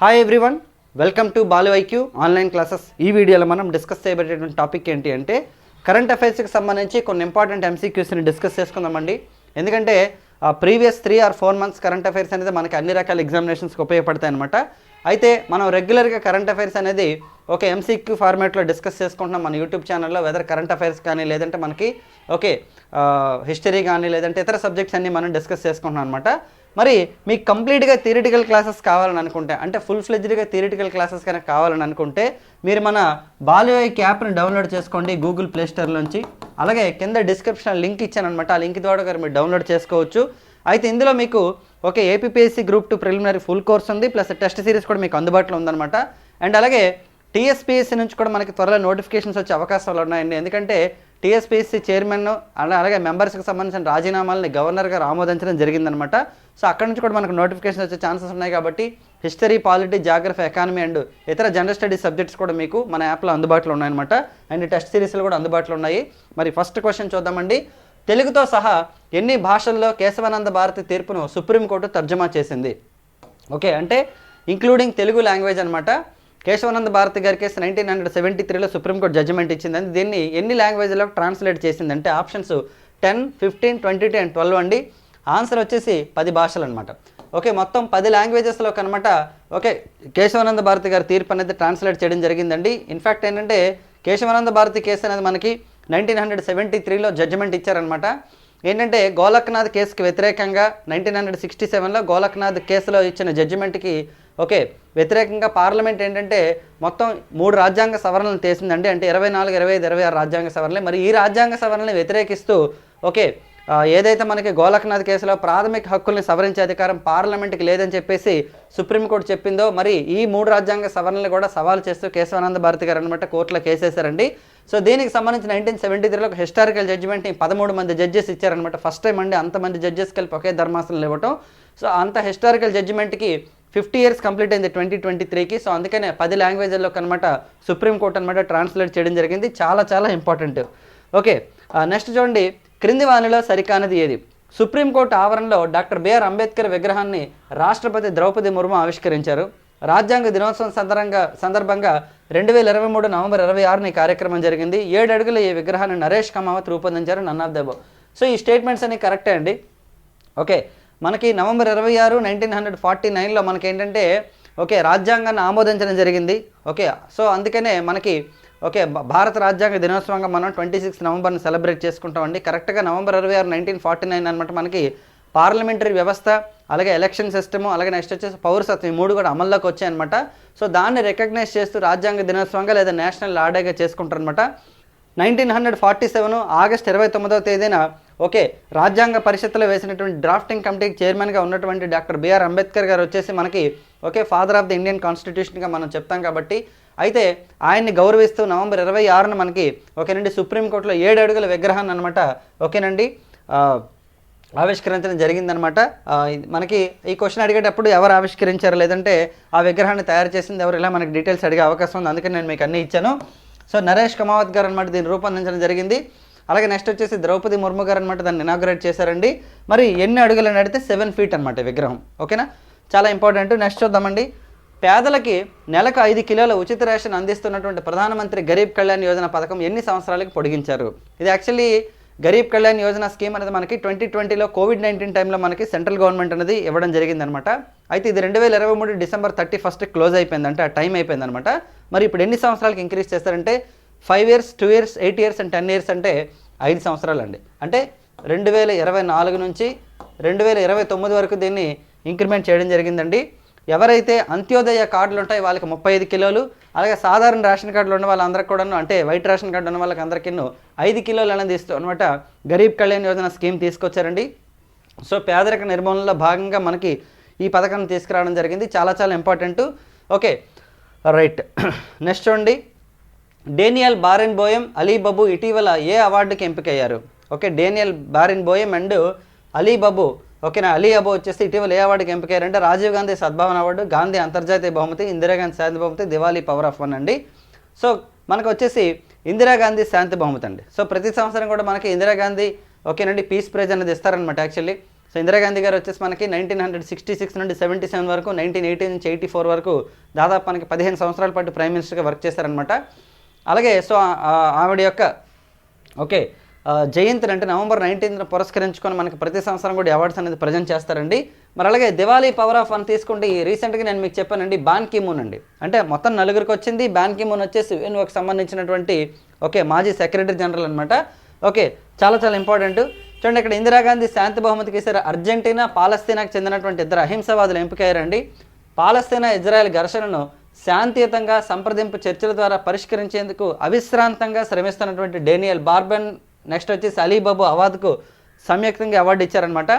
Hi everyone welcome to Balu IQ online classes ఈ వీడియోలో మనం డిస్కస్ చేయబడేటువంటి టాపిక్ ఏంటి అంటే కరెంట్ అఫైర్స్కి సంబంధించి కొన్ని ఇంపార్టెంట్ ఎంసీక్యూస్ని డిస్కస్ చేసుకుందామండి. ఎందుకంటే previous three or four months current affairs అనేది మనకి అన్ని రకాల ఎగ్జామినేషన్స్కి ఉపయోగపడతాయి అనమాట అయితే మనం రెగ్యులర్గా కరెంట్ అఫైర్స్ అనేది ఒక ఎంసీక్యూ ఫార్మాట్లో డిస్కస్ చేసుకుంటున్నాం మన యూట్యూబ్ ఛానల్లో వెదర్ కరెంట్ అఫైర్స్ కానీ లేదంటే మనకి ఓకే హిస్టరీ కానీ లేదంటే ఇతర సబ్జెక్ట్స్ అన్నీ మనం డిస్కస్ చేసుకుంటున్నాం అనమాట మరి మీకు కంప్లీట్గా థియరిటికల్ క్లాసెస్ కావాలని అనుకుంటే అంటే ఫుల్ ఫ్లెజ్డ్గా థియరిటికల్ క్లాసెస్ కనుక కావాలని అనుకుంటే మీరు మన బాలియోయిక్ యాప్ని డౌన్లోడ్ చేసుకోండి గూగుల్ ప్లే స్టోర్లోంచి అలాగే కింద డిస్క్రిప్షన్ లింక్ ఇచ్చానమాట ఆ లింక్ ద్వారా మీరు డౌన్లోడ్ చేసుకోవచ్చు. అయితే ఇందులో మీకు okay APSC group two preliminary full course ఉంది ప్లస్ టెస్ట్ సిరీస్ కూడా మీకు అందుబాటులో ఉందన్నమాట. అండ్ అలాగే టీఎస్పీఎస్సీ నుంచి కూడా మనకి త్వరలో నోటిఫికేషన్స్ వచ్చే అవకాశాలు ఉన్నాయండి. ఎందుకంటే టీఎస్పీఎస్సీ చైర్మన్ అలా అలాగే మెంబర్స్కి సంబంధించిన రాజీనామాలని గవర్నర్ గారు ఆమోదించడం జరిగిందనమాట సో అక్కడ నుంచి కూడా మనకు నోటిఫికేషన్ వచ్చే ఛాన్సెస్ ఉన్నాయి కాబట్టి history polity geography economy and ఇతర జనరల్ స్టడీస్ సబ్జెక్ట్స్ కూడా మీకు మన యాప్లో అందుబాటులో ఉన్నాయన్నమాట. అండ్ టెస్ట్ సిరీస్లు కూడా అందుబాటులో ఉన్నాయి. మరి ఫస్ట్ క్వశ్చన్ చూద్దామండి. తెలుగుతో సహా ఎన్ని భాషల్లో కేశవానంద భారతి తీర్పును సుప్రీంకోర్టు తర్జమా చేసింది? ఓకే అంటే ఇంక్లూడింగ్ తెలుగు లాంగ్వేజ్ అనమాట కేశవానంద భారతి గారి కేసు నైన్టీన్ హండ్రెడ్ సెవెంటీ త్రీలో సుప్రీంకోర్టు జడ్జిమెంట్ ఇచ్చిందని దీన్ని ఎన్ని లాంగ్వేజ్లో ట్రాన్స్లేట్ చేసిందంటే options ten fifteen twenty two and twelve అండి. ఆన్సర్ వచ్చేసి పది భాషలు అనమాట ఓకే మొత్తం పది లాంగ్వేజెస్లో కనమాట ఓకే కేశవానంద భారతి గారి తీర్పు అనేది ట్రాన్స్లేట్ చేయడం జరిగిందండి. ఇన్ఫ్యాక్ట్ ఏంటంటే కేశవానంద భారతి కేసు అనేది మనకి నైన్టీన్ హండ్రెడ్ సెవెంటీ త్రీలో జడ్జిమెంట్ ఇచ్చారనమాట ఏంటంటే గోలక్నాథ్ కేసుకి వ్యతిరేకంగా నైన్టీన్ హండ్రెడ్ సిక్స్టీ సెవెన్లో గోలక్నాథ్ కేసులో ఇచ్చిన జడ్జిమెంట్కి ఓకే వ్యతిరేకంగా పార్లమెంట్ ఏంటంటే మొత్తం మూడు రాజ్యాంగ సవరణలు చేసిందండి అంటే ఇరవై నాలుగు ఇరవై ఐదు ఇరవై ఆరు రాజ్యాంగ సవరణలు. మరి ఈ రాజ్యాంగ సవరణని వ్యతిరేకిస్తూ ఓకే ఏదైతే మనకి గోలక్నాథ్ కేసులో ప్రాథమిక హక్కుల్ని సవరించే అధికారం పార్లమెంట్కి లేదని చెప్పేసి సుప్రీంకోర్టు చెప్పిందో మరి ఈ మూడు రాజ్యాంగ సవరణలు కూడా సవాల్ చేస్తూ కేశవానంద భారతి గారు అనమాట కోర్టులో కేసేశారండి. సో దీనికి సంబంధించి నైన్టీన్ సెవెంటీ త్రీలో ఒక హిస్టారికల్ జడ్జిమెంట్ని పదమూడు మంది జడ్జెస్ ఇచ్చారనమాట ఫస్ట్ టైం అండి అంతమంది జడ్జెస్ కలిపి ఒకే ధర్మాసనం ఇవ్వటం. సో అంత హిస్టారికల్ జడ్జిమెంట్కి ఫిఫ్టీ ఇయర్స్ కంప్లీట్ అయింది ట్వంటీ ట్వంటీ త్రీకి. సో అందుకనే పది లాంగ్వేజ్లో అనమాట సుప్రీంకోర్టు అనమాట ట్రాన్స్లేట్ చేయడం జరిగింది. చాలా చాలా ఇంపార్టెంట్. ఓకే నెక్స్ట్ చూడండి. క్రింది వానిలో సరికానది ఏది? సుప్రీంకోర్టు ఆవరణలో డాక్టర్ బిఆర్ అంబేద్కర్ విగ్రహాన్ని రాష్ట్రపతి ద్రౌపది ముర్ము ఆవిష్కరించారు. రాజ్యాంగ దినోత్సవం సందర్భంగా సందర్భంగా రెండు వేల ఇరవై మూడు నవంబర్ ఇరవై ఆరున ఈ కార్యక్రమం జరిగింది. ఏడు అడుగుల ఈ విగ్రహాన్ని నరేష్ కమావత్ రూపొందించారు నన్ ఆఫ్ సో ఈ స్టేట్మెంట్స్ అన్ని కరెక్టే అండి. ఓకే మనకి నవంబర్ ఇరవై ఆరు నైన్టీన్ హండ్రెడ్ ఫార్టీ నైన్లో మనకి ఏంటంటే ఓకే రాజ్యాంగాన్ని ఆమోదించడం జరిగింది. ఓకే సో అందుకనే మనకి ఓకే భ- భారత రాజ్యాంగ దినోత్సవంగా మనం ట్వంటీ సిక్స్ నవంబర్ని సెలబ్రేట్ చేసుకుంటామండి. కరెక్ట్గా నవంబర్ ఇరవై ఆరు నైన్టీన్ ఫార్టీ నైన్ అనమాట మనకి పార్లమెంటరీ వ్యవస్థ అలాగే ఎలక్షన్ సిస్టమ్ అలాగే నెక్స్ట్ వచ్చేసి పౌరసత్వం ఈ మూడు కూడా అమల్లోకి వచ్చాయన్నమాట. సో దాన్ని రికగ్నైజ్ చేస్తూ రాజ్యాంగ దినోత్సవంగా లేదా నేషనల్ ఆర్డర్గా చేసుకుంటారనమాట nineteen hundred forty seven August ఇరవై తొమ్మిదవ తేదీన ఓకే రాజ్యాంగ పరిషత్తులో వేసినటువంటి డ్రాఫ్టింగ్ కమిటీకి చైర్మన్గా ఉన్నటువంటి డాక్టర్ బిఆర్ అంబేద్కర్ గారు వచ్చేసి మనకి okay father of the Indian కాన్స్టిట్యూషన్గా మనం చెప్తాం కాబట్టి అయితే ఆయన్ని గౌరవిస్తూ నవంబర్ ఇరవై ఆరున మనకి ఓకేనండి సుప్రీంకోర్టులో ఏడు అడుగుల విగ్రహాన్ని అనమాట ఓకేనండి ఆవిష్కరించడం జరిగిందనమాట మనకి ఈ క్వశ్చన్ అడిగేటప్పుడు ఎవరు ఆవిష్కరించారు లేదంటే ఆ విగ్రహాన్ని తయారు చేసింది ఎవరు ఇలా మనకి డీటెయిల్స్ అడిగే అవకాశం ఉంది. అందుకని నేను మీకు అన్నీ ఇచ్చాను. సో నరేష్ కమావత్ గారు అనమాట దీన్ని రూపొందించడం జరిగింది. అలాగే నెక్స్ట్ వచ్చేసి ద్రౌపది ముర్ము గారు అనమాట దాన్ని ఇనాగ్రేట్ చేశారండి. మరి ఎన్ని అడుగులు నడితే అడిగితే సెవెన్ ఫీట్ అనమాట విగ్రహం. ఓకేనా? చాలా ఇంపార్టెంట్ నెక్స్ట్ చూద్దామండి. పేదలకి నెలకు ఐదు కిలోల ఉచిత రేషన్ అందిస్తున్నటువంటి ప్రధానమంత్రి గరీబ్ కళ్యాణ్ యోజన పథకం ఎన్ని సంవత్సరాలకు పొడిగించారు? ఇది యాక్చువల్లీ గరీబ్ కళ్యాణ్ యోజన స్కీమ్ అనేది మనకి ట్వంటీ ట్వంటీలో కోవిడ్ నైన్టీన్ టైంలో మనకి సెంట్రల్ గవర్నమెంట్ అనేది ఇవ్వడం జరిగిందనమాట అయితే ఇది రెండు వేల ఇరవై మూడు డిసెంబర్ థర్టీ ఫస్ట్ క్లోజ్ అయిపోయిందంటే ఆ టైం అయిపోయిందనమాట మరి ఇప్పుడు ఎన్ని సంవత్సరాలకి ఇంక్రీజ్ చేస్తారంటే five years two years eight years and ten years అంటే ఐదు సంవత్సరాలు అండి అంటే రెండు వేల ఇరవై నాలుగు నుంచి రెండు వేల ఇరవై తొమ్మిది వరకు దీన్ని ఇంక్రిమెంట్ చేయడం జరిగిందండి. ఎవరైతే అంత్యోదయ కార్డులు ఉంటాయి వాళ్ళకి ముప్పై ఐదు కిలోలు అలాగే సాధారణ రేషన్ కార్డులు ఉన్న వాళ్ళందరికీ కూడాను అంటే వైట్ రేషన్ కార్డు ఉన్న వాళ్ళకి అందరికీ ఐదు కిలోలు అనేది ఇస్తూ అనమాట గరీబ్ కళ్యాణ్ యోజన స్కీమ్ తీసుకొచ్చారండి. సో పేదరిక నిర్మూలనలో భాగంగా మనకి ఈ పథకాన్ని తీసుకురావడం జరిగింది. చాలా చాలా ఇంపార్టెంట్. Okay right. నెక్స్ట్ చూడండి. డేనియల్ బారెన్ బోయం అలీబాబు ఇటీవల ఏ అవార్డుకి ఎంపికయ్యారు? Okay Daniel Barenboim and Ali Abu. ఓకేనా అలీ వచ్చేసి ఇటీవల ఏ అవార్డుకి ఎంపికయ్యారంటే రాజీవ్ గాంధీ సద్భావన అవార్డు గాంధీ అంతర్జాతీయ బహుమతి ఇందిరాగాంధీ శాంతి బహుమతి దివాళీ పవర్ ఆఫ్ వన్ అండి. సో మనకు వచ్చేసి ఇందిరాగాంధీ శాంతి బహుమతి అండి. సో ప్రతి సంవత్సరం కూడా మనకి ఇందిరాగాంధీ ఓకేనండి పీస్ ప్రైజ్ అనేది ఇస్తారనమాట యాక్చువల్లీ. సో ఇందిరాగాంధీ గారు వచ్చేసి మనకి నైన్టీన్ హండ్రెడ్ సిక్స్టీ సిక్స్ నుండి సెవెంటీ సెవెన్ వరకు నైన్టీన్ ఎయిటీ నుంచి ఎయిటీ ఫోర్ వరకు దాదాపు మనకి పదిహేను సంవత్సరాల పాటు ప్రైమ్ మినిస్టర్గా వర్క్ చేశారనమాట అలాగే సో ఆవిడ యొక్క ఓకే జయంతిని అంటే నవంబర్ నైన్టీన్త్ పురస్కరించుకొని మనకి ప్రతి సంవత్సరం కూడా అవార్డ్స్ అనేది ప్రజెంట్ చేస్తారండి. మరి అలాగే దివాళీ పవర్ ఆఫ్ అని తీసుకుంటే ఈ రీసెంట్గా నేను మీకు చెప్పానండి బాన్ కిమూన్ అండి. అంటే మొత్తం నలుగురికి వచ్చింది బాన్ కిమూన్ వచ్చేసి యుఎన్ఓకి సంబంధించినటువంటి ఓకే మాజీ సెక్రటరీ జనరల్ అనమాట ఓకే చాలా చాలా ఇంపార్టెంట్. చూడండి ఇక్కడ ఇందిరాగాంధీ శాంతి బహుమతికి ఇస్తారు అర్జెంటీనా పాలస్తీనాకు చెందినటువంటి ఇద్దరు అహింసవాదులు ఎంపికయ్యారండి. పాలస్తీనా ఇజ్రాయెల్ ఘర్షణను శాంతియుతంగా సంప్రదింపు చర్చల ద్వారా పరిష్కరించేందుకు అవిశ్రాంతంగా శ్రమిస్తున్నటువంటి డేనియల్ బార్బెన్ నెక్స్ట్ వచ్చేసి అలీబాబు అవార్డుకు సంయుక్తంగా అవార్డు ఇచ్చారనమాట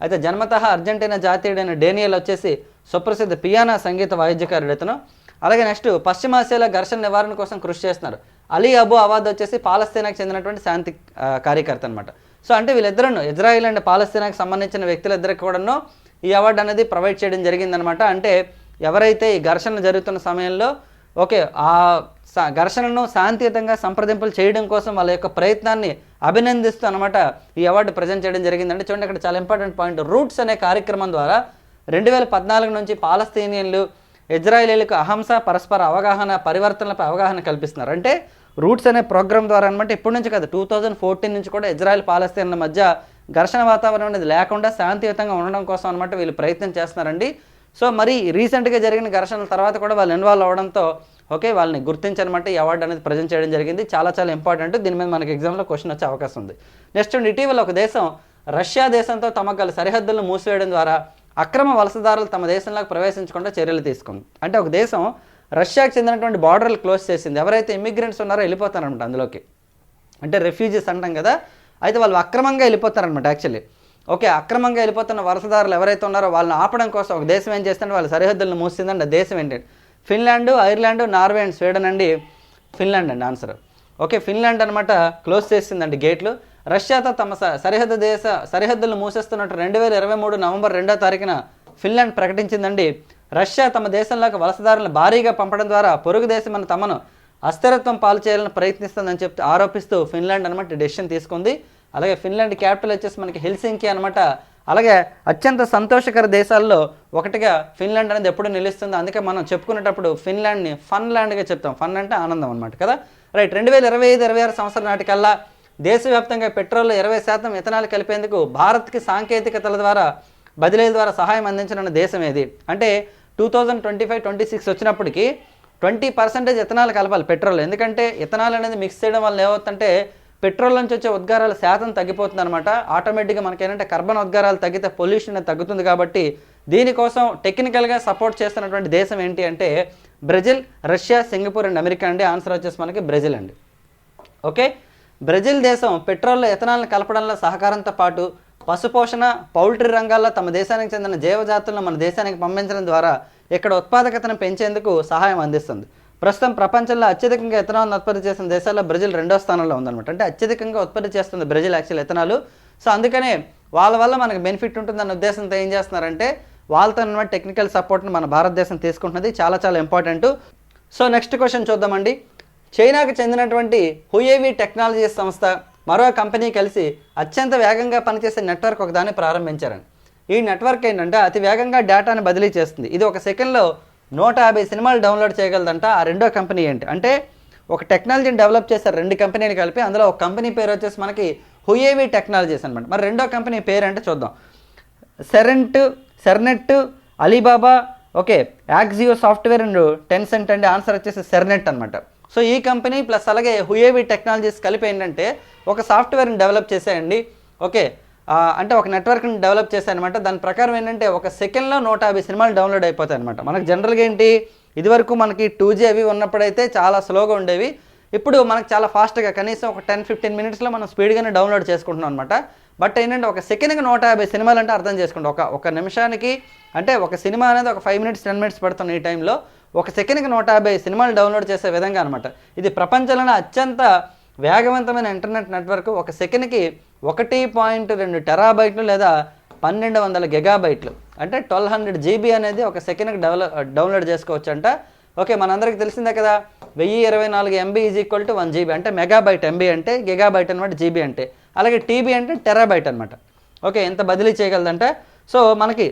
అయితే జన్మత అర్జెంటీనా జాతీయుడైన డేనియల్ వచ్చేసి సుప్రసిద్ధ పియానా సంగీత వాయిద్యకారుడు ఇతను అలాగే నెక్స్ట్ పశ్చిమాసియాలో ఘర్షణ నివారణ కోసం కృషి చేస్తున్నారు. అలీ అబు అవాద్ వచ్చేసి పాలస్తీనాకు చెందినటువంటి శాంతి కార్యకర్త అనమాట సో అంటే వీళ్ళిద్దరూ ఇజ్రాయిల్ అండ్ పాలస్తీనాకు సంబంధించిన వ్యక్తులిద్దరికి కూడాను ఈ అవార్డు అనేది ప్రొవైడ్ చేయడం జరిగిందనమాట అంటే ఎవరైతే ఈ ఘర్షణ జరుగుతున్న సమయంలో ఓకే ఆ ఘర్షణను శాంతియుతంగా సంప్రదింపులు చేయడం కోసం వాళ్ళ యొక్క ప్రయత్నాన్ని అభినందిస్తూ అనమాట ఈ అవార్డు ప్రజెంట్ చేయడం జరిగిందంటే చూడండి ఇక్కడ చాలా ఇంపార్టెంట్ పాయింట్. రూట్స్ అనే కార్యక్రమం ద్వారా రెండు వేల పద్నాలుగు నుంచి పాలస్తీనియన్లు ఇజ్రాయేలీలకు అహంస పరస్పర అవగాహన పరివర్తనలపై అవగాహన కల్పిస్తున్నారు. అంటే రూట్స్ అనే ప్రోగ్రామ్ ద్వారా అనమాట ఇప్పటి నుంచి కాదు టూ థౌజండ్ ఫోర్టీన్ నుంచి కూడా ఇజ్రాయెల్ పాలస్తీన్ల మధ్య ఘర్షణ వాతావరణం అనేది లేకుండా శాంతియుతంగా ఉండడం కోసం అనమాట వీళ్ళు ప్రయత్నం చేస్తున్నారండి. సో మరి రీసెంట్గా జరిగిన ఘర్షణల తర్వాత కూడా వాళ్ళు ఇన్వాల్వ్ అవడంతో ఓకే వాళ్ళని గుర్తించనమాట ఈ అవార్డు అనేది ప్రజెంట్ చేయడం జరిగింది. చాలా చాలా ఇంపార్టెంట్. దీని మీద మనకి ఎగ్జామ్లో క్వశ్చన్ వచ్చే అవకాశం ఉంది. నెక్స్ట్ ఇటీవల ఒక దేశం రష్యా దేశంతో తమ గల సరిహద్దులను మూసివేయడం ద్వారా అక్రమ వలసదారులు తమ దేశంలోకి ప్రవేశించకుండా చర్యలు తీసుకుంది. అంటే ఒక దేశం రష్యాకి చెందినటువంటి బార్డర్లు క్లోజ్ చేసింది. ఎవరైతే ఇమిగ్రెంట్స్ ఉన్నారో వెళ్ళిపోతారనమాట అందులోకి. అంటే రెఫ్యూజీస్ అంటాం కదా అయితే వాళ్ళు అక్రమంగా వెళ్ళిపోతారనమాట యాక్చువల్లీ. ఓకే అక్రమంగా వెళ్ళిపోతున్న వలసదారులు ఎవరైతే ఉన్నారో వాళ్ళని ఆపడం కోసం ఒక దేశం ఏం చేస్తుంటే వాళ్ళ సరిహద్దులను మూసిందండి ఆ దేశం ఏంటంటే Finland Ireland Norway and Sweden అండి. ఫిన్లాండ్ అండి ఆన్సర్ ఓకే ఫిన్లాండ్ అనమాట క్లోజ్ చేసిందండి గేట్లు. రష్యాతో తమ స- సరిహద్దు దేశ సరిహద్దులను మూసేస్తున్నట్టు రెండు వేల ఇరవై మూడు నవంబర్ రెండో తారీఖున ఫిన్లాండ్ ప్రకటించిందండి. రష్యా తమ దేశంలోకి వలసదారులను భారీగా పంపడం ద్వారా పొరుగు దేశమైన తమను అస్థిరత్వం పాలు చేయాలని ప్రయత్నిస్తుందని చెప్తూ ఆరోపిస్తూ ఫిన్లాండ్ అనమాట డెసిషన్ తీసుకుంది. అలాగే ఫిన్లాండ్ క్యాపిటల్ వచ్చేసి మనకి హెల్సింకి అనమాట అలాగే అత్యంత సంతోషకర దేశాల్లో ఒకటిగా ఫిన్లాండ్ అనేది ఎప్పుడు నిలుస్తుంది. అందుకే మనం చెప్పుకునేటప్పుడు ఫిన్లాండ్ని ఫన్ ల్యాండ్గా చెప్తాం. ఫన్ అంటే ఆనందం అనమాట కదా? రైట్ రెండు వేల ఇరవై ఐదు ఇరవై ఆరు సంవత్సరాల నాటికల్లా దేశవ్యాప్తంగా పెట్రోల్ ఇరవై శాతం ఇథనాలు కలిపేందుకు భారత్కి సాంకేతికతల ద్వారా బదిలీల ద్వారా సహాయం అందించనున్న దేశం ఏది? అంటే two thousand twenty five twenty six వచ్చినప్పటికీ ట్వంటీ పర్సెంటేజ్ ఇథనాలు కలపాలి పెట్రోల్. ఎందుకంటే ఇథనాల్ అనేది మిక్స్ చేయడం వల్ల ఏమవుతుందంటే పెట్రోల్ నుంచి వచ్చే ఉద్గారాల శాతం తగ్గిపోతుంది అనమాట ఆటోమేటిక్గా మనకి ఏంటంటే కార్బన్ ఉద్గారాలు తగ్గితే పొల్యూషన్ తగ్గుతుంది కాబట్టి దీనికోసం టెక్నికల్గా సపోర్ట్ చేస్తున్నటువంటి దేశం ఏంటి అంటే Brazil Russia Singapore and America అండి. ఆన్సర్ వచ్చేసి మనకి బ్రెజిల్ అండి. ఓకే? బ్రెజిల్ దేశం పెట్రోల్లో ఎథనాల్ని కలపడంలో సహకారంతో పాటు పశుపోషణ పౌల్ట్రీ రంగాల్లో తమ దేశానికి చెందిన జీవజాతులను మన దేశానికి పంపించడం ద్వారా ఇక్కడ ఉత్పాదకతను పెంచేందుకు సహాయం అందిస్తుంది. ప్రస్తుతం ప్రపంచంలో అత్యధికంగా ఎథనాల్ని ఉత్పత్తి చేసిన దేశాల్లో బ్రెజిల్ రెండో స్థానంలో ఉందన్నమాట. అంటే అత్యధికంగా ఉత్పత్తి చేస్తుంది బ్రెజిల్ యాక్చువల్ ఎథనాలు సో అందుకనే వాళ్ళ వల్ల మనకు బెనిఫిట్ ఉంటుందన్న ఉద్దేశంతో ఏం చేస్తున్నారంటే వాళ్ళతో ఉన్న టెక్నికల్ సపోర్ట్ని మన భారతదేశం తీసుకుంటున్నది. చాలా చాలా ఇంపార్టెంట్ సో నెక్స్ట్ క్వశ్చన్ చూద్దామండి. చైనాకు చెందినటువంటి హుయేవి టెక్నాలజీస్ సంస్థ మరో కంపెనీ కలిసి అత్యంత వేగంగా పనిచేసే నెట్వర్క్ ఒకదాన్ని ప్రారంభించారండి. ఈ నెట్వర్క్ ఏంటంటే అతి వేగంగా డేటాను బదిలీ చేస్తుంది. ఇది ఒక సెకండ్లో నూట యాభై సినిమాలు డౌన్లోడ్ చేయగలదంట ఆ రెండో కంపెనీ ఏంటి? అంటే ఒక టెక్నాలజీని డెవలప్ చేశారు రెండు కంపెనీలు కలిపి అందులో ఒక కంపెనీ పేరు వచ్చేసి మనకి హుయేవి టెక్నాలజీస్ అనమాట మరి రెండో కంపెనీ పేరు అంటే చూద్దాం. సెరెంట్ సెర్నెట్ అలీబాబా ఓకే యాక్జియో సాఫ్ట్వేర్ అండ్ టెన్సెంట్ అండి ఆన్సర్ వచ్చేసి సెర్నెట్ అనమాట సో ఈ కంపెనీ ప్లస్ అలాగే హుయేవి టెక్నాలజీస్ కలిపి ఏంటంటే ఒక సాఫ్ట్వేర్ని డెవలప్ చేసేయండి. ఓకే అంటే ఒక నెట్వర్క్ని డెవలప్ చేశానమాట దాని ప్రకారం ఏంటంటే ఒక సెకండ్లో నూట యాభై సినిమాలు డౌన్లోడ్ అయిపోతాయి అనమాట మనకు జనరల్గా ఏంటి ఇదివరకు మనకి టూ జీ అవి ఉన్నప్పుడైతే చాలా స్లోగా ఉండేవి. ఇప్పుడు మనకు చాలా ఫాస్ట్గా కనీసం ఒక టెన్ ఫిఫ్టీన్ మినిట్స్లో మనం స్పీడ్గానే డౌన్లోడ్ చేసుకుంటున్నాం అనమాట బట్ ఏంటంటే ఒక సెకండ్కి నూట యాభై సినిమాలు అంటే అర్థం చేసుకోండి ఒక ఒక నిమిషానికి అంటే ఒక సినిమా అనేది ఒక ఫైవ్ మినిట్స్ టెన్ మినిట్స్ పడుతుంది ఈ టైంలో. ఒక సెకండ్కి నూట యాభై సినిమాలు డౌన్లోడ్ చేసే విధంగా అనమాట ఇది ప్రపంచంలోనే అత్యంత వేగవంతమైన ఇంటర్నెట్ నెట్వర్క్. ఒక సెకండ్కి ఒకటి పాయింట్ రెండు టెరాబైట్లు లేదా పన్నెండు వందల గిగాబైట్లు. అంటే ట్వెల్వ్ హండ్రెడ్ జీబీ అనేది ఒక సెకండ్కి డెవలప్ డౌన్లోడ్ చేసుకోవచ్చు అంట ఓకే మనందరికీ తెలిసిందే కదా వెయ్యి ఇరవై నాలుగు MB is equal to one GB అంటే మెగాబైట్ ఎంబీ అంటే గిగాబైట్ అనమాట జీబీ అంటే. అలాగే టీబీ అంటే టెరాబైట్ అనమాట ఓకే ఎంత బదిలీ చేయగలదంటే సో మనకి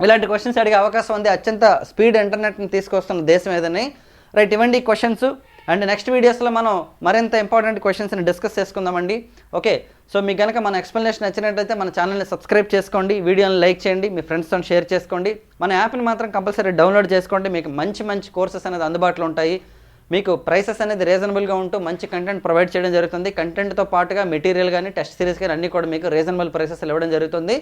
ఇలాంటి క్వశ్చన్స్ అడిగే అవకాశం ఉంది. అత్యంత స్పీడ్ ఇంటర్నెట్ని తీసుకొస్తున్న దేశం ఏదని. రైట్ ఇవ్వండి క్వశ్చన్స్ అండ్ నెక్స్ట్ వీడియోస్లో మనం మరింత ఇంపార్టెంట్ క్వశ్చన్స్ని డిస్కస్ చేసుకుందామండి ఓకే సో మీకు కనుక మన ఎక్స్ప్లెనేషన్ నచ్చినట్లయితే మన ఛానల్ని సబ్స్క్రైబ్ చేసుకోండి వీడియోని లైక్ చేయండి మీ ఫ్రెండ్స్తో షేర్ చేసుకోండి మన యాప్ని మాత్రం కంపల్సరీ డౌన్లోడ్ చేసుకోండి మీకు మంచి మంచి కోర్సెస్ అనేది అందుబాటులో ఉంటాయి మీకు ప్రైసెస్ అనేది రీజనబుల్గా ఉంటూ మంచి కంటెంట్ ప్రొవైడ్ చేయడం జరుగుతుంది కంటెంట్తో పాటుగా మెటీరియల్ కానీ టెస్ట్ సిరీస్ కానీ అన్నీ కూడా మీకు రీజనబుల్ ప్రైసెస్ ఇవ్వడం జరుగుతుంది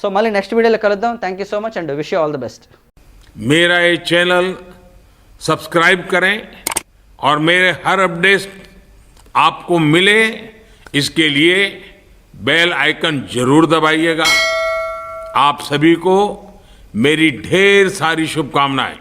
సో మళ్ళీ నెక్స్ట్ వీడియోలో కలుద్దాం thank you so much and wish you all the best मेरा ये चैनल सब्सक्राइब करें और मेरे हर अपडेट आपको मिले, इसके लिए बेल आइकन ज़रूर दबाइएगा। आप सभी को मेरी ढेर सारी शुभकामनाएँ।